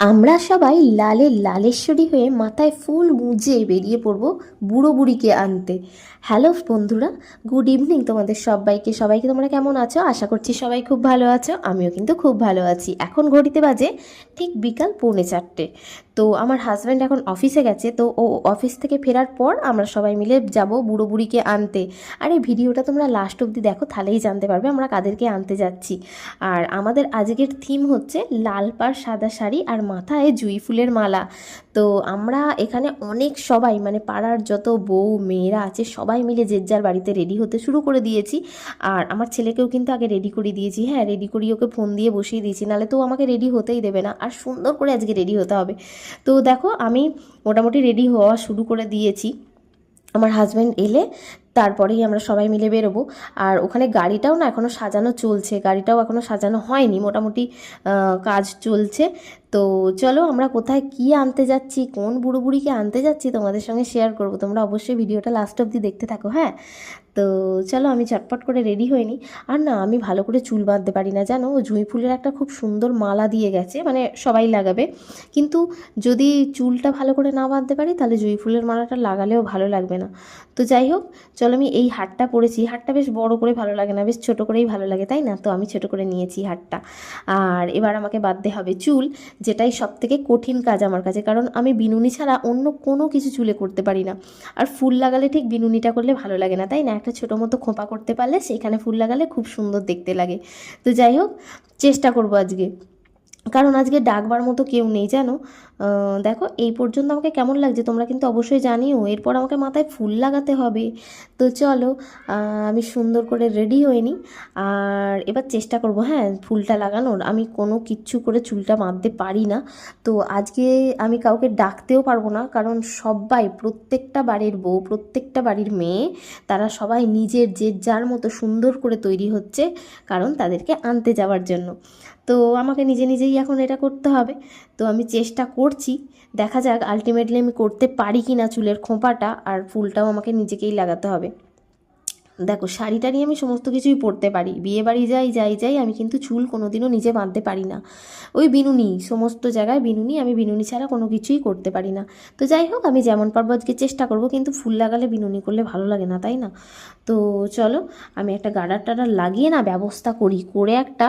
আমরা সবাই লালে লালেশ্বরী হয়ে মাথায় ফুল মুজে বেরিয়ে পড়ব বুড়ো বুড়িকে আনতে। হ্যালো বন্ধুরা, গুড ইভিনিং তোমাদের সবাইকে। সবাইকে তোমরা কেমন আছো? আশা করছি সবাই খুব ভালো আছো, আমিও কিন্তু খুব ভালো আছি। এখন ঘড়িতে বাজে ঠিক বিকাল পৌনে চারটে। তো আমার হাজব্যান্ড এখন অফিসে গেছে, তো ও অফিস থেকে ফেরার পর আমরা সবাই মিলে যাব বুড়ো বুড়িকে আনতে। আর এই ভিডিওটা তোমরা লাস্ট অবধি দেখো, তাহলেই জানতে পারবে আমরা কাদেরকে আনতে যাচ্ছি। আর আমাদের আজকের থিম হচ্ছে লাল পাড়, সাদা শাড়ি আর মাথায় জুঁই ফুলের মালা। তো আমরা এখানে অনেক সবাই মানে পাড়ার যত বউ, মেয়েরা আছে, সবাই মিলে যে যার বাড়িতে রেডি হতে শুরু করে দিয়েছি। আর আমার ছেলেকেও কিন্তু আগে রেডি করে দিয়েছি। হ্যাঁ রেডি করি ওকে ফোন দিয়ে বসিয়ে দিয়েছি। নাহলে তো আমাকে রেডি হতেই দেবে না। আর সুন্দর করে আজকে রেডি হতে হবে। তো দেখো, আমি মোটামুটি রেডি হওয়া শুরু করে দিয়েছি। আমার হাজব্যান্ড এলে তারপরেই আমরা সবাই মিলে বেরোবো। আর ওখানে গাড়িটাও না এখনও সাজানো চলছে, গাড়িটাও এখনও সাজানো হয়নি, মোটামুটি কাজ চলছে। তো চলো আমরা কোথায় কি আনতে যাচ্ছি, কোন বুড়ো বুড়িকে আনতে যাচ্ছি তোমাদের সঙ্গে শেয়ার করব। তোমরা অবশ্যই ভিডিওটা লাস্ট অবধি দেখতে থাকো হ্যাঁ? তো চলো আমি চটপট করে রেডি হইনি আর না, আমি ভালো করে চুল বাঁধতে পারি না, জানো? জুঁই ফুলের একটা খুব সুন্দর মালা দিয়ে গেছে মানে সবাই লাগাবে। কিন্তু যদি চুলটা ভালো করে না বাঁধতে পারি, তাহলে জুঁই ফুলের মালাটা লাগালেও ভালো লাগবে না। তো যাই হোক চলো আমি এই হারটা পরেছি হারটা বেশ বড় করে ভালো লাগে না, বেশ ছোট করেই ভালো লাগে, তাই না? তো আমি ছোট করে নিয়েছি হারটা আর এবার আমাকে বাঁধতে হবে চুল, যেটাই সব থেকে কঠিন কাজ আমার কাছে, কারণ আমি বিনুনি ছাড়া অন্য কোনো কিছু চুলে করতে পারি না। আর ফুল লাগালে ঠিক বিনুনিটা করলে ভালো লাগে না, তাই না? একটা ছোটো মতো খোঁপা করতে পারলে সেইখানে ফুল লাগালে খুব সুন্দর দেখতে লাগে। তো যাই হোক, চেষ্টা করব আজকে। কারণ আজকে ডাকবার মতো কেউ নেই, জানো? দেখো, এই পর্যন্ত আমাকে কেমন লাগছে? তোমরা কিন্তু অবশ্যই জানিও। এরপর আমাকে মাথায় ফুল লাগাতে হবে। তো চলো আমি সুন্দর করে রেডি হয়ে নিই। আর এবার চেষ্টা করব হ্যাঁ ফুলটা লাগানোর। আমি কোনো কিচ্ছু করে চুলটা বাঁধতে পারি না। তো আজকে আমি কাউকে ডাকতেও পারব না। কারণ সবাই, প্রত্যেকটা বাড়ির বউ, প্রত্যেকটা বাড়ির মেয়ে, তারা সবাই নিজের যে যার মতো সুন্দর করে তৈরি হচ্ছে কারণ তাদেরকে আনতে যাওয়ার জন্য। তো আমাকে নিজে নিজেই এখন এটা করতে হবে। তো আমি চেষ্টা করছি। দেখা যাক আলটিমেটলি আমি করতে পারি কি না চুলের খোঁপাটা আর ফুলটাও আমাকে নিজেকেই লাগাতে হবে। দেখো শাড়ি নিয়ে আমি সমস্ত কিছুই পরতে পারি। বিয়ে বাড়ি যাই যাই যাই, আমি কিন্তু চুল কোনোদিনও নিজে বাঁধতে পারি না। ওই বিনুনি, সমস্ত জায়গায় বিনুনি, আমি বিনুনি ছাড়া কোনো কিছুই করতে পারি না। তো যাই হোক, আমি যেমন পারব আজকে চেষ্টা করব, কিন্তু ফুল লাগালে বিনুনি করলে ভালো লাগে না, তাই না? তো চলো, আমি একটা গাডার টাডার লাগিয়ে না ব্যবস্থা করি। করে একটা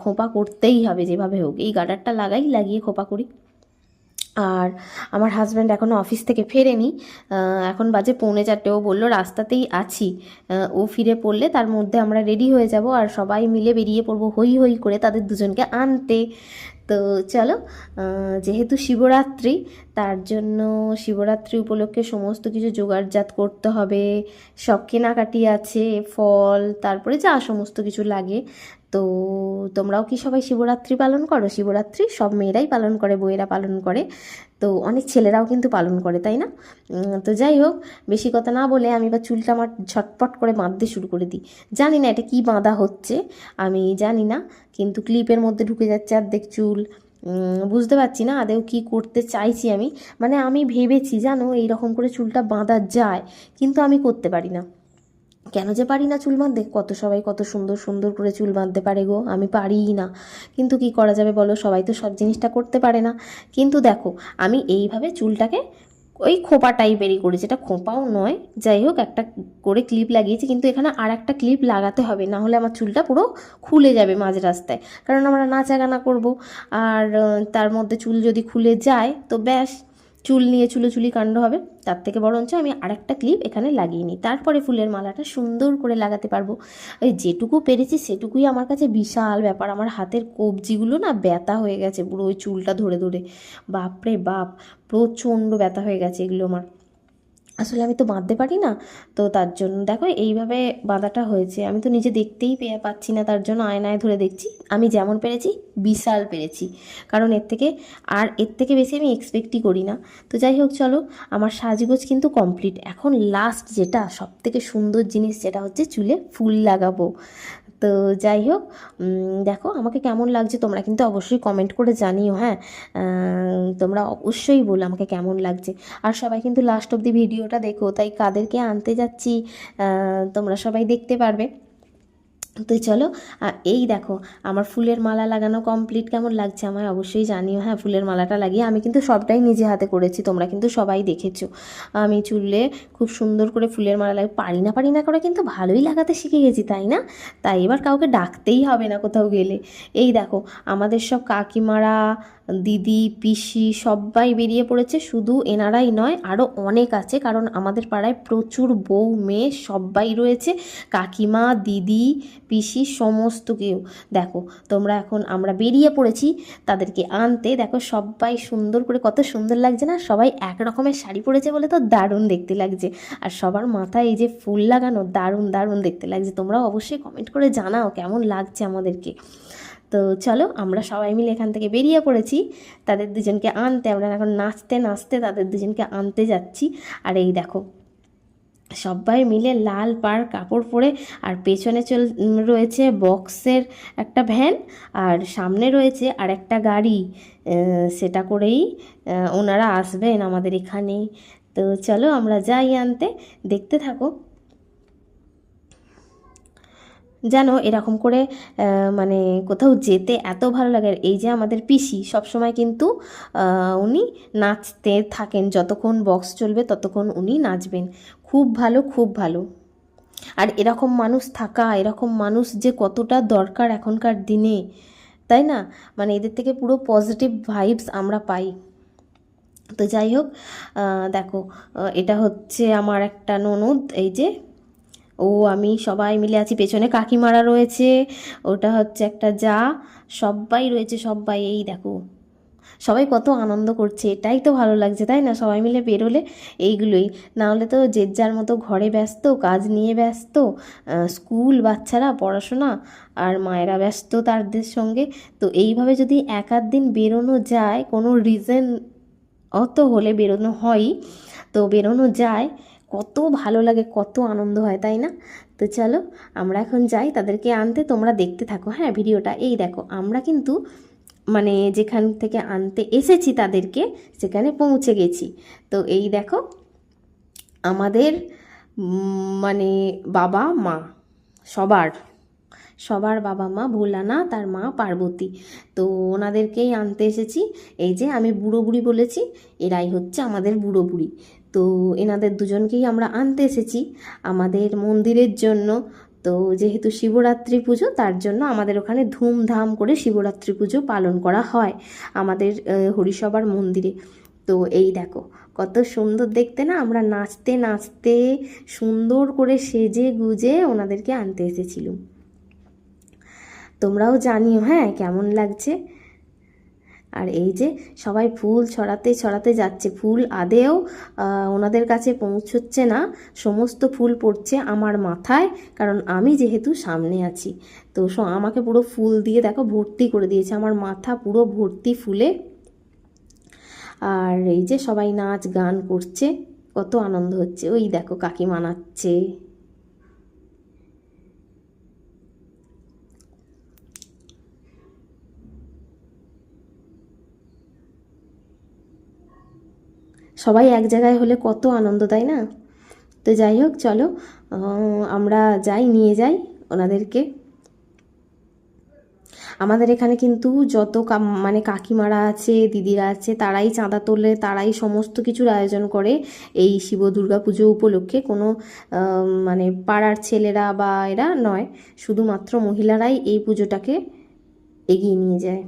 খোঁপা করতেই হবে যেভাবে হোক। এই গাডারটা লাগাই, লাগিয়ে খোঁপা করি। আর আমার হাজব্যান্ড এখনও অফিস থেকে ফেরেনি। এখন বাজে পৌনে চারটে। ও বলল, রাস্তাতেই আছি। ও ফিরে পড়লে তার মধ্যে আমরা রেডি হয়ে যাব আর সবাই মিলে বেরিয়ে পড়ব হই হই করে তাদের দুজনকে আনতে। তো চলো যেহেতু শিবরাত্রি, তার জন্য শিবরাত্রি উপলক্ষে সমস্ত কিছু জোগাড়জাত করতে হবে। সব কেনাকাটি আছে, ফল, তারপরে যা সমস্ত কিছু লাগে। তো তোমরাও কি সবাই শিবরাত্রি পালন করো? শিবরাত্রি সব মেয়েরাই পালন করে বইয়েরা পালন করে। তো অনেক ছেলেরাও কিন্তু পালন করে, তাই না? তো যাই হোক, বেশি কথা না বলে আমি বা চুলটা আমার ঝটপট করে বাঁধতে শুরু করে দিই। জানি না এটা কি বাঁধা হচ্ছে, আমি জানি না, কিন্তু ক্লিপের মধ্যে ঢুকে যাচ্ছে অর্ধেক চুল। বুঝতে পারছি না আদেও কি করতে চাইছি আমি। মানে আমি ভেবেছি, জানো, এইরকম করে চুলটা বাঁধা যায়, কিন্তু আমি করতে পারি না। কেন যে পারি না চুল বাঁধতে? কত সবাই কত সুন্দর সুন্দর করে চুল বাঁধতে পারে গো, আমি পারিই না। কিন্তু কি করা যাবে বলো? সবাই তো সব জিনিসটা করতে পারে না। কিন্তু দেখো, আমি এইভাবে চুলটাকে ওই খোপা টাইপেরই করেছি এটা খোপাও নয়। যাই হোক, একটা করে ক্লিপ লাগিয়েছি, কিন্তু এখানে আর একটা ক্লিপ লাগাতে হবে, না হলে আমার চুলটা পুরো খুলে যাবে মাঝ রাস্তায়। কারণ আমরা নাচাগানা করব, আর তার মধ্যে চুল যদি খুলে যায়, তো ব্যাস। চুল নিয়ে চুলোচুলি কাণ্ড হবে, তার থেকে বরঞ্চ আমি আরেকটা ক্লিপ এখানে লাগিয়ে নিই। তারপরে ফুলের মালাটা সুন্দর করে লাগাতে পারব। যেটুকু পেরেছি সেটুকুই আমার কাছে বিশাল ব্যাপার। আমার হাতের কবজিগুলো না ব্যথা হয়ে গেছে পুরো ওই চুলটা ধরে ধরে। বাপরে বাপ, প্রচণ্ড ব্যথা হয়ে গেছে এগুলো আমার। আসলে আমি তো বাঁধতে পারি না। তো তার জন্য, দেখো এইভাবে বাঁধাটা হয়েছে। আমি তো নিজে দেখতেই পেয়ে পাচ্ছি না, তার জন্য আয়নায় ধরে দেখছি। আমি যেমন পেরেছি, বিশাল পেরেছি। কারণ এর থেকে, আর এর থেকে বেশি আমি এক্সপেক্টই করি না। তো যাই হোক, চলো, আমার সাজগোজ কিন্তু কমপ্লিট এখন লাস্ট যেটা সব থেকে সুন্দর জিনিস যেটা হচ্ছে চুলে ফুল লাগাবো। তো যাই হোক দেখো আমাকে কেমন লাগছে তোমরা কিন্তু অবশ্যই কমেন্ট করে জানিও হ্যাঁ? তোমরা অবশ্যই বলো আমাকে কেমন লাগছে। আর সবাই কিন্তু লাস্ট অব দি ভিডিওটা দেখো, তাই কাদেরকে আনতে যাচ্ছি তোমরা সবাই দেখতে পারবে। তো চলো এই দেখো, আমার ফুলের মালা লাগানো কমপ্লিট কেমন লাগছে আমায় অবশ্যই জানিও। হ্যাঁ ফুলের মালাটা লাগিয়ে আমি কিন্তু সবটাই নিজে হাতে করেছি, তোমরা কিন্তু সবাই দেখেছ। আমি চুললে খুব সুন্দর করে ফুলের মালা লাগে পারি না পারি না করে কিন্তু ভালোই লাগাতে শিখে গেছি, তাই না? তাই এবার কাউকে ডাকতেই হবে না কোথাও গেলে। এই দেখো, আমাদের সব কাকিমারা দিদি, পিসি সবাই বেরিয়ে পড়েছে। শুধু এনারাই নয় আরও অনেক আছে, কারণ আমাদের পাড়ায় প্রচুর বউ, মেয়ে সবাই রয়েছে। কাকিমা, দিদি, পিসি, সমস্ত কেউ। দেখো, তোমরা এখন আমরা বেরিয়ে পড়েছি তাদেরকে আনতে। দেখো, সবাই সুন্দর করে কত সুন্দর লাগছে না? সবাই এক রকমের শাড়ি পরেছে বলে তো দারুণ দেখতে লাগছে। আর সবার মাথায় এই যে ফুল লাগানো, দারুণ দারুণ দেখতে লাগছে। তোমরাও অবশ্যই কমেন্ট করে জানাও কেমন লাগছে আমাদেরকে। তো চলো, আমরা সবাই মিলে এখান থেকে বেরিয়ে পড়েছি। তাদের দুজনকে আনতে, আমরা এখন নাচতে নাচতে তাদের দুজনকে আনতে যাচ্ছি। আর এই দেখো, সবাই মিলে লাল পাড় কাপড় পরে, আর পেছনে চল, রয়েছে বক্সের একটা ভ্যান, আর সামনে রয়েছে আর একটা গাড়ি সেটা করেই ওনারা আসবেন আমাদের এখানেই। তো চলো, আমরা যাই আনতে। দেখতে থাকো। জানো এরকম করে মানে কোথাও যেতে এত ভালো লাগে। এই যে আমাদের পিসি সবসময় কিন্তু উনি নাচতে থাকেন। যতক্ষণ বক্স চলবে ততক্ষণ উনি নাচবেন। খুব ভালো খুব ভালো। আর এরকম মানুষ থাকা, এরকম মানুষ যে কতটা দরকার এখনকার দিনে, তাই না? মানে এদের থেকে পুরো পজিটিভ ভাইবস আমরা পাই। তো যাই হোক দেখো এটা হচ্ছে আমার একটা ননদ। এই যে ও আমি সবাই মিলে আছি, পেছনে কাকিমারা রয়েছে, ওটা হচ্ছে একটা যা সবাই রয়েছে সবাই এই দেখো। সবাই কত আনন্দ করছে, এটাই তো ভালো লাগছে, তাই না? সবাই মিলে বেরোলে এইগুলোই। না হলে তো যে যার মতো ঘরে ব্যস্ত, কাজ নিয়ে ব্যস্ত স্কুল, বাচ্চারা, পড়াশোনা আর মায়েরা ব্যস্ত তাদের সঙ্গে, তো এইভাবে যদি এক আধ দিন বেরোনো যায়, কোনো রিজন অত হলে বেরোনো হয়ই, তো বেরোনো যায় কত ভালো লাগে, কত আনন্দ হয়, তাই না? তো চলো, আমরা এখন যাই, তাদেরকে আনতে, তোমরা দেখতে থাকো। হ্যাঁ ভিডিওটা, এই দেখো, আমরা কিন্তু মানে যেখান থেকে আনতে এসেছি তাদেরকে, সেখানে পৌঁছে গেছি। তো এই দেখো, আমাদের মানে বাবা, মা, সবার সবার বাবা মা, ভোলানা, তার মা, পার্বতী। তো ওনাদেরকেই আনতে এসেছি। এই যে আমি বুড়ো বুড়ি বলেছি, এরাই হচ্ছে আমাদের বুড়ো বুড়ি। তো এনাদের দুজনকেই আমরা আনতে এসেছি আমাদের মন্দিরের জন্য। তো যেহেতু শিবরাত্রি পুজো, তার জন্য আমাদের ওখানে ধুমধাম করে শিবরাত্রি পুজো পালন করা হয় আমাদের হরিসভার মন্দিরে। তো এই দেখো, কত সুন্দর দেখতে না, আমরা নাচতে নাচতে সুন্দর করে সেজে গুজে ওনাদেরকে আনতে এসেছিলাম। তোমরাও জানিও হ্যাঁ কেমন লাগছে? আর এই যে সবাই ফুল ছড়াতে ছড়াতে যাচ্ছে, ফুল আদেও ওনাদের কাছে পৌঁছচ্ছে না। সমস্ত ফুল পড়ছে আমার মাথায়, কারণ আমি যেহেতু সামনে আছি। তো আমাকে পুরো ফুল দিয়ে দেখো ভর্তি করে দিয়েছে, আমার মাথা পুরো ভর্তি ফুলে। আর এই যে সবাই নাচ, গান করছে, কত আনন্দ হচ্ছে। ওই দেখো কাকিমা নাচছে। সবাই এক জায়গায় হলে কত আনন্দ, তাই না? তো যাই হোক, চলো আমরা যাই, নিয়ে যাই ওনাদেরকে। আমাদের এখানে কিন্তু যত মানে কাকিমারা আছে, দিদিরা আছে, তারাই চাঁদা তোলে, তারাই সমস্ত কিছুর আয়োজন করে এই শিব দুর্গা পুজো উপলক্ষে। কোনো মানে পাড়ার ছেলেরা বা এরা নয়, শুধুমাত্র মহিলারাই এই পুজোটাকে এগিয়ে নিয়ে যায়।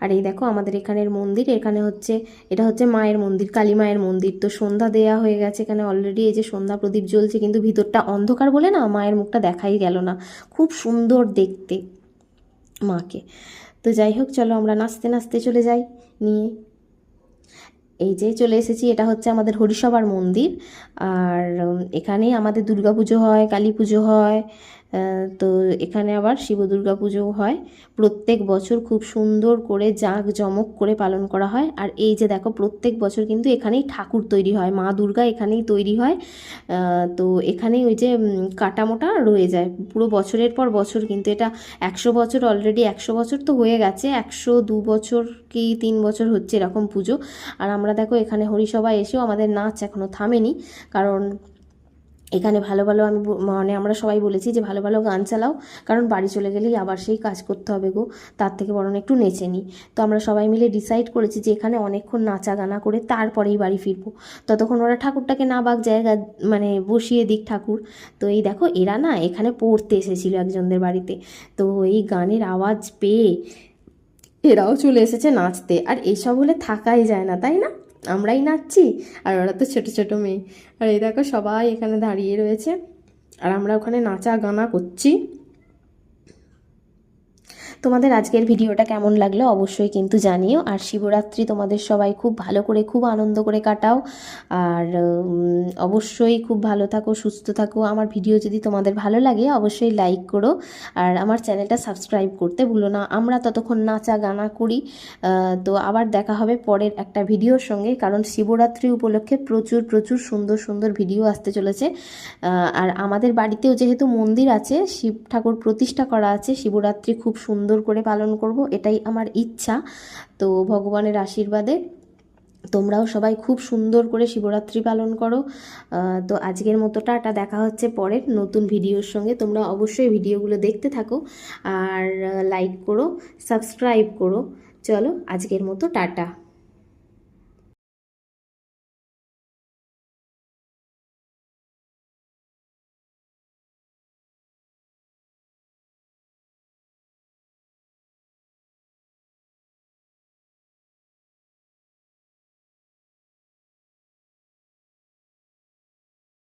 আর এই দেখো আমাদের এখানের মন্দির এখানে হচ্ছে এটা হচ্ছে মায়ের মন্দির কালী মায়ের মন্দির। তো সন্ধ্যা দেয়া হয়ে গেছে এখানে অলরেডি এই যে সন্ধ্যা প্রদীপ জ্বলছে কিন্তু ভিতরটা অন্ধকার বলে না মায়ের মুখটা দেখাই গেল না। খুব সুন্দর দেখতে মাকে। তো যাই হোক চলো আমরা নাচতে নাচতে চলে যাই নিয়ে। এই যে চলে এসেছি এটা হচ্ছে আমাদের হরিসভার মন্দির। আর উম, এখানেই আমাদের দুর্গা পুজো হয় কালী পুজো হয় তো এখানে আবার শিব দুর্গা পুজোও হয়। প্রত্যেক বছর খুব সুন্দর করে জাঁক জমক করে পালন করা হয়। আর এই যে দেখো, প্রত্যেক বছর কিন্তু এখানেই ঠাকুর তৈরি হয়, মা দুর্গা এখানেই তৈরি হয়। তো এখানেই ওই যে কাটামোটা রয়ে যায়। পুরো বছরের পর বছর কিন্তু এটা একশো বছর অলরেডি একশো বছর তো হয়ে গেছে। একশো দু বছর কি তিন বছর হচ্ছে এরকম পুজো। আর আমরা দেখো এখানে হরিসভা এসেও আমাদের নাচ এখনও থামেনি। কারণ এখানে ভালো ভালো আমি মানে আমরা সবাই বলেছি যে ভালো ভালো গান চালাও, কারণ বাড়ি চলে গেলেই আবার সেই কাজ করতে হবে গো। তার থেকে বরং একটু নেচে নিই। তো আমরা সবাই মিলে ডিসাইড করেছি যে এখানে অনেকক্ষণ নাচা গানা করে তারপরেই বাড়ি ফিরবো। ততক্ষণ ওরা ঠাকুরটাকে না বাক জায়গা মানে বসিয়ে দিক ঠাকুর। তো এই দেখো, এরা না এখানে পড়তে এসেছিল একজনদের বাড়িতে। তো এই গানের আওয়াজ পেয়ে এরাও চলে এসেছে নাচতে। আর এসব হলে থাকাই যায় না, তাই না? আমরাই নাচছি, আর ওরা তো ছোটো ছোটো মেয়ে। আর এই দেখো সবাই এখানে দাঁড়িয়ে রয়েছে, আর আমরা ওখানে নাচা গানা করছি। তোমাদের আজকের ভিডিওটা কেমন লাগল অবশ্যই কিন্তু জানিও। আর শিবরাত্রি তোমাদের সবাই খুব ভালো করে, খুব আনন্দ করে কাটাও। আর অবশ্যই খুব ভালো থাকো, সুস্থ থাকো। আমার ভিডিও যদি তোমাদের ভালো লাগে অবশ্যই লাইক করো। আর আমার চ্যানেলটা সাবস্ক্রাইব করতে ভুলো না। আমরা ততক্ষণ নাচা গানা করি। তো আবার দেখা হবে পরের একটা ভিডিওর সঙ্গে। কারণ শিবরাত্রি উপলক্ষে প্রচুর প্রচুর সুন্দর সুন্দর ভিডিও আসতে চলেছে। আর আমাদের বাড়িতেও যেহেতু মন্দির আছে, শিব ঠাকুর প্রতিষ্ঠা করা আছে, শিবরাত্রি খুব সুন্দর করে পালন করব, এটাই আমার ইচ্ছা। তো ভগবানের আশীর্বাদে তোমরাও সবাই খুব সুন্দর করে শিবরাত্রি পালন করো। তো আজকের মতো টাটা, দেখা হচ্ছে পরের নতুন ভিডিওর সঙ্গে। তোমরা অবশ্যই ভিডিওগুলো দেখতে থাকো আর লাইক করো সাবস্ক্রাইব করো। চলো, আজকের মতো টাটা।